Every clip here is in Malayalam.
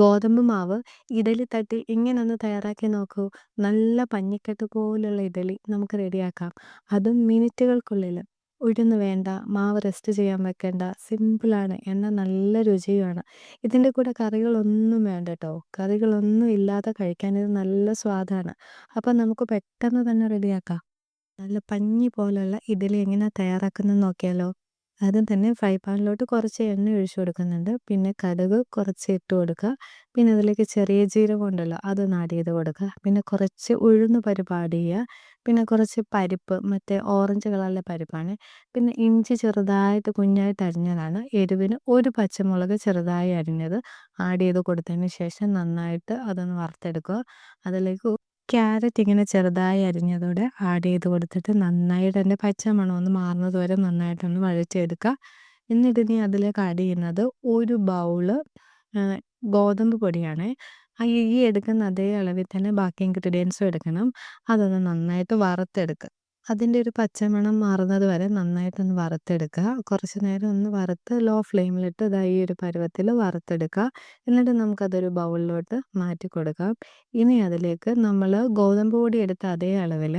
ഗോതമ്പ് മാവ് ഇഡലി തട്ടി ഇങ്ങനെ ഒന്ന് തയ്യാറാക്കി നോക്കൂ. നല്ല പഞ്ഞിക്കെട്ട് പോലുള്ള ഇഡലി നമുക്ക് റെഡിയാക്കാം. അതും മിനിറ്റുകൾക്കുള്ളിൽ. ഉഴുന്ന് വേണ്ട, മാവ് റെസ്റ്റ് ചെയ്യാൻ വെക്കേണ്ട. സിമ്പിളാണ്. എന്നാൽ നല്ല രുചിയുമാണ്. ഇതിന്റെ കൂടെ കറികളൊന്നും വേണ്ട കേട്ടോ. കറികളൊന്നും ഇല്ലാതെ കഴിക്കാൻ ഇത് നല്ല സ്വാദാണ്. അപ്പം നമുക്ക് പെട്ടെന്ന് തന്നെ റെഡിയാക്കാം. നല്ല പഞ്ഞി പോലുള്ള ഇഡലി എങ്ങനെയാണ് തയ്യാറാക്കുന്നത് നോക്കിയാലോ? ആദ്യം തന്നെ ഫ്രൈ പാനിലോട്ട് കുറച്ച് എണ്ണ ഒഴിച്ചു കൊടുക്കുന്നുണ്ട്. പിന്നെ കടുക് കുറച്ച് ഇട്ട് കൊടുക്കുക. പിന്നെ അതിലേക്ക് ചെറിയ ജീരകം ഉണ്ടല്ലോ അതൊന്ന് ആഡ് ചെയ്ത് കൊടുക്കുക. പിന്നെ കുറച്ച് ഉഴുന്ന് പരിപ്പ് ആഡ് ചെയ്യുക. പിന്നെ കുറച്ച് പരിപ്പ് മറ്റേ ഓറഞ്ച് കളറിലെ പരിപ്പാണ്. പിന്നെ ഇഞ്ചി ചെറുതായിട്ട് കുഞ്ഞായിട്ട് അരിഞ്ഞതാണ്. എരിവിന് ഒരു പച്ചമുളക് ചെറുതായി അരിഞ്ഞത് ആഡ് ചെയ്ത് കൊടുത്തതിന് ശേഷം നന്നായിട്ട് അതൊന്ന് വറുത്തെടുക്കുക. അതിലേക്ക് ക്യാരറ്റ് ഇങ്ങനെ ചെറുതായി അരിഞ്ഞതോടെ ആഡ് ചെയ്ത് കൊടുത്തിട്ട് നന്നായിട്ട് എന്റെ പച്ച മണമൊന്ന് ഒന്ന് മാറുന്നത് വരെ നന്നായിട്ടൊന്ന് വഴറ്റിയെടുക്കുക. എന്നിട്ട് ഇനി അതിലേക്ക് ആഡ് ചെയ്യുന്നത് ഒരു ബൗൾ ഗോതമ്പ് പൊടിയാണ്. ഈ എടുക്കുന്ന അതേ അളവിൽ തന്നെ ബാക്കി ഇൻഗ്രീഡിയൻസും എടുക്കണം. അതൊന്ന് നന്നായിട്ട് വറുത്തെടുക്കുക. അതിന്റെ ഒരു പച്ചമണം മാറുന്നത് വരെ നന്നായിട്ടൊന്ന് വറുത്തെടുക്കുക. കുറച്ച് നേരം ഒന്ന് വറുത്ത് ലോ ഫ്ലെയിമിലിട്ട് ദാ ഈ ഒരു പരുവത്തിൽ വറുത്തെടുക്കുക. എന്നിട്ട് നമുക്കതൊരു ബൗളിലോട്ട് മാറ്റി കൊടുക്കാം. ഇനി അതിലേക്ക് നമ്മൾ ഗോതമ്പ് പൊടി എടുത്ത അതേ അളവിൽ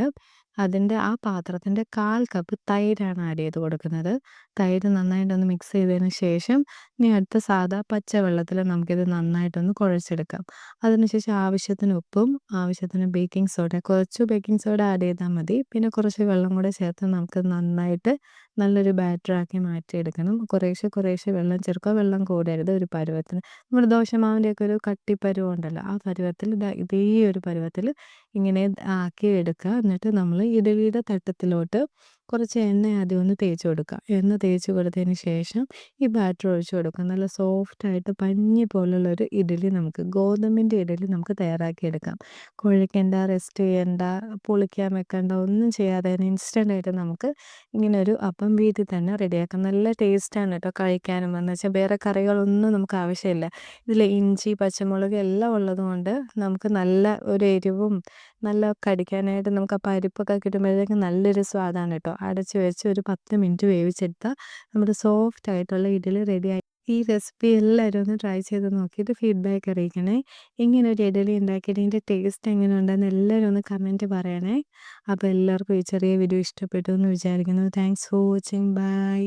അതിന്റെ ആ പാത്രത്തിന്റെ കാൽ കപ്പ് തൈരാണ് ആഡ് ചെയ്ത് കൊടുക്കുന്നത്. തൈര് നന്നായിട്ടൊന്ന് മിക്സ് ചെയ്തതിന് ശേഷം ഇനി അടുത്ത സാധാ പച്ചവെള്ളത്തിൽ നമുക്കിത് നന്നായിട്ടൊന്ന് കുഴച്ചെടുക്കാം. അതിനുശേഷം ആവശ്യത്തിന് ഉപ്പും ആവശ്യത്തിന് ബേക്കിംഗ് സോഡ കുറച്ച് ബേക്കിംഗ് സോഡ ആഡ് ചെയ്താൽ മതി. പിന്നെ കുറച്ച് വെള്ളം കൂടെ ചേർത്ത് നമുക്ക് നന്നായിട്ട് നല്ലൊരു ബാറ്ററാക്കി മാറ്റിയെടുക്കണം. കുറേശ്ശെ കുറേശ്ശെ വെള്ളം ചേർക്കുക. വെള്ളം കൂടരുത് ഒരു പരുവത്തിന്. നമ്മുടെ ദോശമാവിന്റെയൊക്കെ ഒരു കട്ടിപ്പരുവം ഉണ്ടല്ലോ ആ പരുവത്തിൽ ഇതേ ഒരു പരുവത്തിൽ ഇങ്ങനെ ആക്കി എടുക്കുക. എന്നിട്ട് നമ്മൾ ഇഡലിയുടെ തട്ടത്തിലോട്ട് കുറച്ച് എണ്ണ ആദ്യം ഒന്ന് തേച്ച് കൊടുക്കുക. എണ്ണ തേച്ച് കൊടുത്തതിന് ശേഷം ഈ ബാറ്റർ ഒഴിച്ച് കൊടുക്കുക. നല്ല സോഫ്റ്റായിട്ട് പഞ്ഞി പോലുള്ളൊരു ഇഡലി നമുക്ക് ഗോതമ്പിന്റെ ഇഡലി നമുക്ക് തയ്യാറാക്കിയെടുക്കാം. കുഴയ്ക്കേണ്ട, റെസ്റ്റ് ചെയ്യേണ്ട, പുളിക്കാൻ വെക്കേണ്ട ഒന്നും ചെയ്യാതെ തന്നെ ഇൻസ്റ്റന്റായിട്ട് നമുക്ക് ഇങ്ങനൊരു അപ്പം വീട്ടിൽ തന്നെ റെഡിയാക്കാം. നല്ല ടേസ്റ്റാണ് കേട്ടോ കഴിക്കാനും. എന്ന് വെച്ചാൽ വേറെ കറികളൊന്നും നമുക്ക് ആവശ്യമില്ല. ഇതിൽ ഇഞ്ചി, പച്ചമുളക് എല്ലാം ഉള്ളതുകൊണ്ട് നമുക്ക് നല്ല ഒരു എരിവും നല്ല കടിക്കാനായിട്ട് നമുക്ക് ആ പരിപ്പൊക്കെ കിട്ടുമ്പോഴത്തേക്ക് നല്ലൊരു സ്വാദാണ് കേട്ടോ. അടച്ച് വെച്ച് ഒരു 10 മിനിറ്റ് വേവിച്ചെടുത്താൽ നമ്മുടെ സോഫ്റ്റ് ആയിട്ടുള്ള ഇഡലി റെഡിയായി. ഈ റെസിപ്പി എല്ലാവരും ഒന്ന് ട്രൈ ചെയ്ത് നോക്കിയിട്ട് ഫീഡ്ബാക്ക് അറിയിക്കണേ. ഇങ്ങനെ ഒരു ഇഡലി ഉണ്ടാക്കിയിട്ട് ഇതിന്റെ ടേസ്റ്റ് എങ്ങനെ ഉണ്ടെന്ന് എല്ലാവരും ഒന്ന് കമന്റ് പറയണേ. അപ്പോൾ എല്ലാവർക്കും ഈ ചെറിയ വീഡിയോ ഇഷ്ടപ്പെട്ടു എന്ന് വിചാരിക്കുന്നു. Thanks for watching. ബൈ.